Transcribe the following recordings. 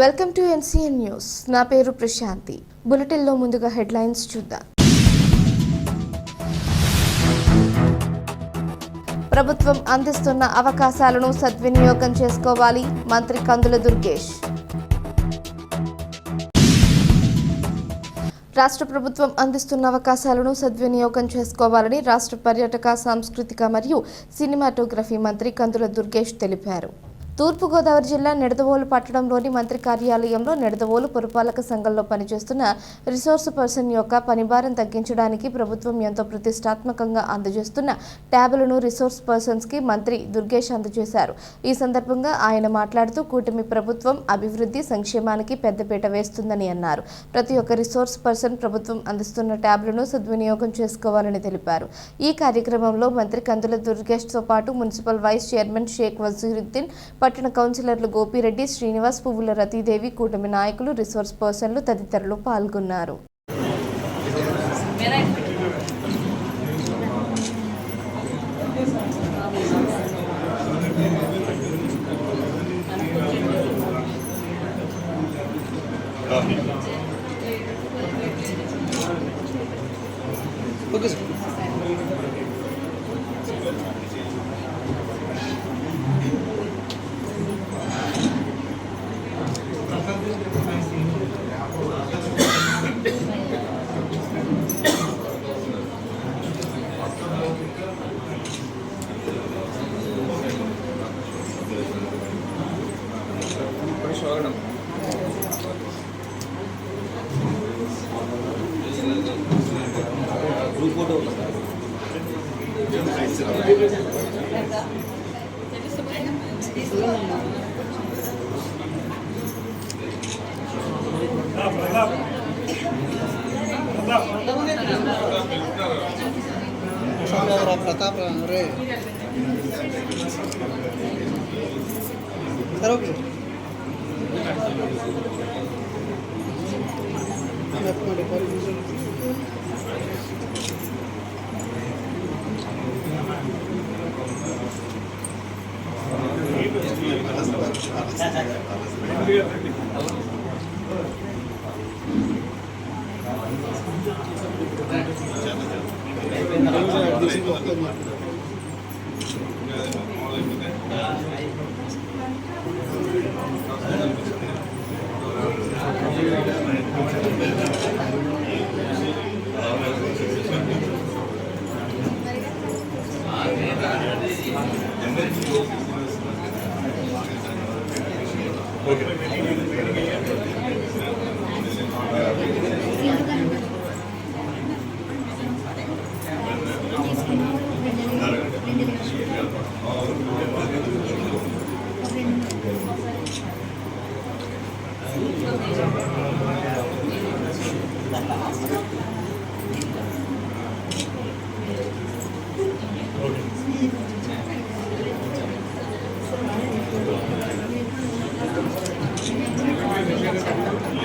Welcome to NCN news. నా పేరు ప్రశాంతి. బులెటిన్లో ముందుగా హెడ్లైన్స్ చూద్దాం. ప్రభుత్వం అందిస్తున్న అవకాశాలను సద్వినియోగం చేసుకోవాలి. మంత్రి కందుల దుర్గేష్. రాష్ట్ర ప్రభుత్వం అందిస్తున్న అవకాశాలను సద్వినియోగం చేసుకోవాలని రాష్ట్ర పర్యాటక సాంస్కృతిక మరియు సినిమాటోగ్రఫీ మంత్రి కందుల దుర్గేష్ తెలిపారు. తూర్పుగోదావరి జిల్లా నిడదవోలు పట్టణంలోని మంత్రి కార్యాలయంలో నిడదవోలు పురపాలక సంఘంలో పనిచేస్తున్న రిసోర్స్ పర్సన్ యొక్క పనిభారం తగ్గించడానికి ప్రభుత్వం ఎంతో ప్రతిష్టాత్మకంగా అందజేస్తున్న ట్యాబులను రిసోర్స్ పర్సన్స్కి మంత్రి దుర్గేష్ అందజేశారు. ఈ సందర్భంగా ఆయన మాట్లాడుతూ కూటమి ప్రభుత్వం అభివృద్ధి సంక్షేమానికి పెద్దపీట వేస్తుందని అన్నారు. ప్రతి ఒక్క రిసోర్స్ పర్సన్ ప్రభుత్వం అందిస్తున్న ట్యాబ్లను సద్వినియోగం చేసుకోవాలని తెలిపారు. ఈ కార్యక్రమంలో మంత్రి కందుల దుర్గేష్తో పాటు municipal vice chairman Sheikh Vaziruddin పట్టణ కౌన్సిలర్లు గోపిరెడ్డి శ్రీనివాస్ పువ్వుల రతీదేవి కూటమి నాయకులు రిసోర్స్ పర్సన్లు తదితరులు పాల్గొన్నారు. ప్రతాప్ రే సరే ఓకే అయిపోయింది ஓகே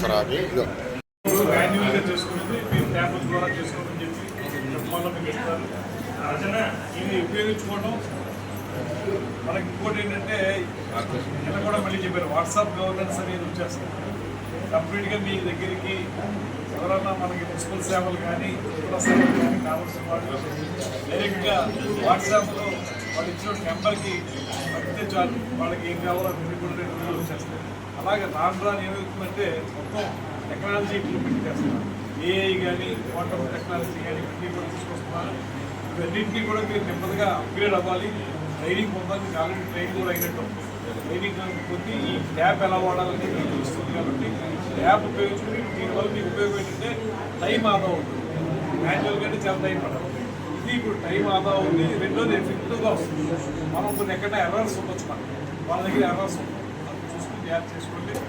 మీరు ట్యాబ్ల ఇదో చెప్పి ఇది ఉపయోగించుకోవడం మనకి ఇంకోటి ఏంటంటే నిన్న కూడా మళ్ళీ చెప్పారు వాట్సాప్ గవర్నెన్స్ అనేది వచ్చేస్తుంది కంప్లీట్గా మీ దగ్గరికి ఎవరన్నా మనకి మున్సిపల్ సేవలు కానీ ఇతర సేవలు కానీ కావాల్సిన వాళ్ళు డైరెక్ట్గా వాట్సాప్లో వాళ్ళు ఇచ్చిన నెంబర్కి పడితే చాలు వాళ్ళకి ఏం కావాలో అన్ని కూడా రెండు రోజులు వచ్చేస్తాయి అలాగే రాను రాను ఏమవుతుందంటే మొత్తం టెక్నాలజీ ఇంప్లిమెంట్ చేస్తున్నారు. ఏఐ కానీ వాటర్ టెక్నాలజీ కానీ ఇవన్నీ కూడా తీసుకొస్తున్నారు. ఇవన్నింటినీ కూడా మీరు నెమ్మదిగా అప్గ్రేడ్ అవ్వాలి. ట్రైనింగ్ పొందాలి. మీకు ఆల్రెడీ ట్రైన్ కూడా అయినట్టు. ట్రైనింగ్ కొద్ది ఈ ట్యాప్ ఎలా వాడాలని మీకు తెలుస్తుంది కాబట్టి యాప్ ఉపయోగించుకుని దీనివల్ల మీకు ఉపయోగం ఏంటంటే టైం ఆదా అవుతుంది. మాన్యువల్ కంటే చాలా టైం పడదు ఇది ఇప్పుడు టైం ఆదా ఉంది రెండోది ఎఫెక్టివ్గా వస్తుంది. మనం కొన్ని ఎక్కడ ఎర్రర్స్ ఉండొచ్చు మనకి. వాళ్ళ దగ్గర ఎర్రర్స్ ఉంటుంది అది చేసుకోండి.